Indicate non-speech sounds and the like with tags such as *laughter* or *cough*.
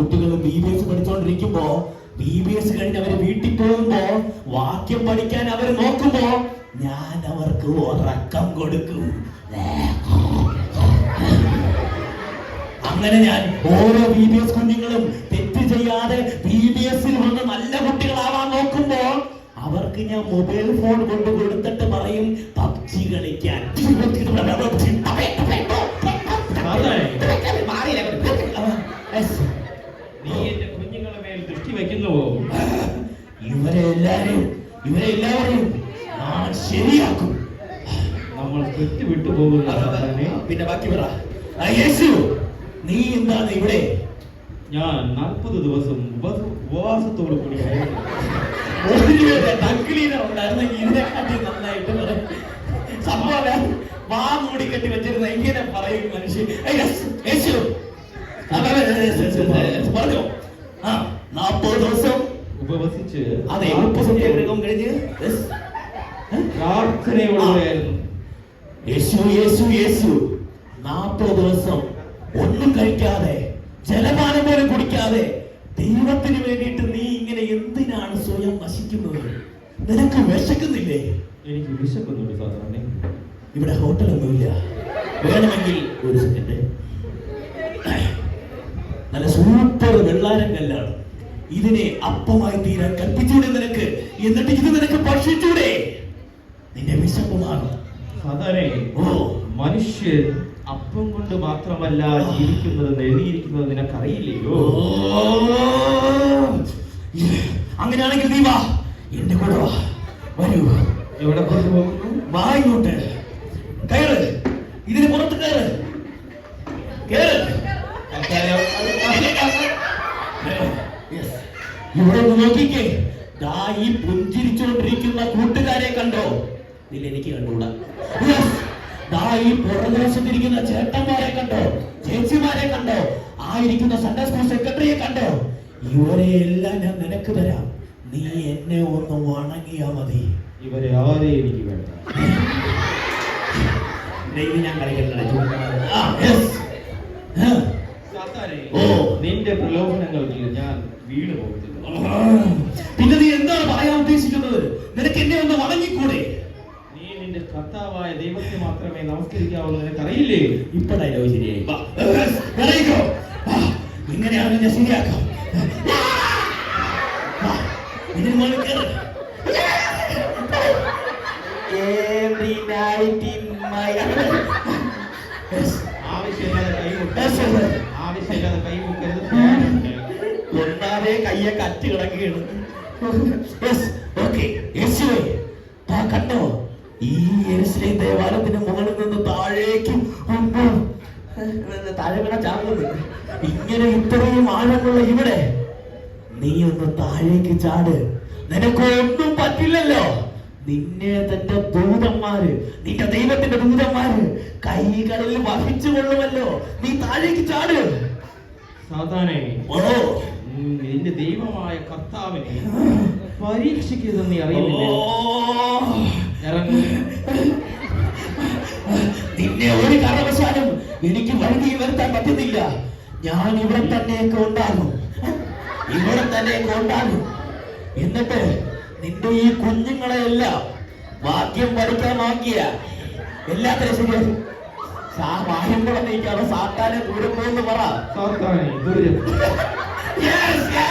കുട്ടികൾ B B S പഠിച്ചുകൊണ്ടിരിക്കുമ്പോ B B S കഴിഞ്ഞ് അവർ വീട്ടിൽ പോകുമ്പോ വാക്യം പഠിക്കാൻ അവർ നോക്കുമ്പോ ഞാൻ അവർക്ക് ഉറക്കം കൊടുക്കും. അങ്ങനെ ഞാൻ ഓരോ ബി ബി എസ് കുഞ്ഞുങ്ങളും തെറ്റ് ചെയ്യാതെ ബി ബി എസിൽ വന്ന് നല്ല കുട്ടികളാവാൻ നോക്കുമ്പോ അവർക്ക് ഞാൻ മൊബൈൽ ഫോൺ കൊണ്ട് കൊടുത്തിട്ട് പറയും പബ്ജി കളിക്കാൻ. കുഞ്ഞുങ്ങളെ മേൽ ദൃഷ്ടി വെക്കുന്നുവോ ഇവരെ എല്ലാരെയും ഇവരെ എല്ലാവരെയും ശരിയാക്കും നമ്മൾ തെറ്റ് വിട്ടുപോകുന്ന സാധാരണ പിന്നെ ബാക്കി പറ യേശു നീ എന്താണ് ഇവിടെ ഞാൻ നാൽപ്പത് ദിവസം ഉപവാസത്തോട് കൂടി ഉണ്ടായിരുന്നെങ്കിൽ ഇതിനെക്കാട്ടി നന്നായിട്ട് പറയും സംഭവം വാ മൂടി കെട്ടി വെച്ചിരുന്ന ഇങ്ങനെ പറയും മനുഷ്യൻ യേശു, പറഞ്ഞോ ആ നാപ്പത് ദിവസം. ഉപവസിച്ച്. അതെ മുപ്പത് സത്യാഗ്രഹം കഴിഞ്ഞ്? പ്രാർത്ഥനയോടെയായിരുന്നു യേശു യേശു യേശു. നാൽപ്പത് ദിവസം ഒന്നും കഴിക്കാതെ ജലപാനം പോലും കുടിക്കാതെ ദൈവത്തിന് വേണ്ടിയിട്ട് നീ ഇങ്ങനെ എന്തിനാണ് സ്വയം നശിക്കുന്നത് നിനക്ക് വിശക്കുന്നില്ലേ? എനിക്ക് വിശക്കുന്നുണ്ട് സാധാരണ. ഇവിടെ ഹോട്ടലൊന്നുമില്ല വേണമെങ്കിൽ ഒരു സെക്കൻഡ് നല്ല സൂപ്പർ വെള്ളാരം കല്ലാണ് ഇതിനെ അപ്പമായി തീരാൻ കൽപ്പിച്ചൂടെ നിനക്ക്. എന്നിട്ട് ഇത് നിനക്ക് ഭക്ഷിച്ചൂടെ. നിന്റെ വിശപ്പ് മാറും സാധാരണ ഓ. മനുഷ്യൻ അപ്പം കൊണ്ട് മാത്രമല്ല ജീവിക്കുന്നത് എഴുതിയിരിക്കുന്നത് നിനക്കറിയില്ലയോ? അങ്ങനെയാണെങ്കിൽ നീ വാ. എന്റെ കൂടെ വാ. വരൂ. എവിടെ വാ ഇങ്ങോട്ട് കയറ്. ഇതിന് പുറത്ത് കയറ്. കയറ്. ഇവിടെ നോക്കിക്കേ. ദാ ഈ പുഞ്ചിരിച്ചുകൊണ്ടിരിക്കുന്ന കൂട്ടുകാരെ കണ്ടോ? ഇതിൽ എനിക്ക് കണ്ടുകൂടാ. ദാ ഈ പുറകുവശത്തിരിക്കുന്ന ചേട്ടന്മാരെ കണ്ടോ? ചേച്ചിമാരെ കണ്ടോ? ആയിരിക്കുന്ന സൺഡേ സ്കൂൾ സെക്രട്ടറിയെ കണ്ടോ? ഇവരെ എല്ലാം ഞാൻ നിനക്ക് തരാം. നീ എന്നെ ഒന്ന് വണങ്ങിയാ മതി. ഇവരെ ആരെയും എനിക്ക് വേണ്ട? ഞാൻ കളിക്കണ്ട ആ യെസ് സാത്താനെ, ഓ. നിന്റെ പ്രലോഭനങ്ങൾക്ക് ഞാൻ വീട് പോകത്തില്ല പിന്നെ നീ എന്താണ് പറയാൻ ഉദ്ദേശിക്കുന്നത് നിനക്ക് എന്നെ ഒന്ന് വണങ്ങിക്കൂടെ നീ നിന്റെ കർത്താവായ ദൈവത്തെ മാത്രമേ നമസ്കരിക്കാവുള്ളൂ നിനക്കറിയില്ലേ ഇപ്പൊ ഡയലോഗ് ശരിയായി. ഇങ്ങനെയാണ് ഞാൻ ശരിയാക്കാം വാ. ഇതിന് മുകളിൽ കേറ്. Every night in my- Yes. ആവശ്യമില്ലാതെ yes. ആവശ്യമില്ലാതെ ഫാനുണ്ട്. ഒന്നാമേ കറ്റ് കിടക്കുകയാണ്. കണ്ടോ? ഈ യെരുശലേം ദേവാലയത്തിന് മുകളിൽ നിന്ന് താഴേക്ക് താഴെ വീണ ചാടുന്നത് ഇങ്ങനെ ഇത്രയും ആഴമുള്ള ഇവിടെ നീ ഒന്ന് താഴേക്ക് ചാട്. നിനക്ക് ഒന്നും പറ്റില്ലല്ലോ. നിന്നെ തന്റെ ദൂതന്മാര് നിന്റെ ദൈവത്തിന്റെ ദൂതന്മാര് കൈകളിൽ വഹിച്ചു കൊള്ളുമല്ലോ നീ താഴേക്ക് ചാട്. സാധാരണ ഓ ഉം, നിന്റെ ദൈവമായ കർത്താവിനെ *laughs* പരീക്ഷിക്കരുതെന്ന് അറിയുന്നില്ലേ? നിന്നെ ഒരു കാരണവശാലും എനിക്ക് വഴുതി വരുത്താൻ പറ്റുന്നില്ല. ഞാൻ ഇവിടെ തന്നെയൊക്കെ ഉണ്ടാകും. ഇവിടെ തന്നെയൊക്കെ ഉണ്ടാകും. എന്നിട്ട് നിന്റെ ഈ കുഞ്ഞുങ്ങളെ എല്ലാം വാക്യം പഠിക്കാൻ നോക്കിയ എല്ലാത്തിനും ശരിയാകും സാ വായം കൂടെ നീക്കാതെ സാത്താനെ ദൂരം പോകുന്നു പറ. സാത്താനെ ദൂരം *laughs* Yes, yes.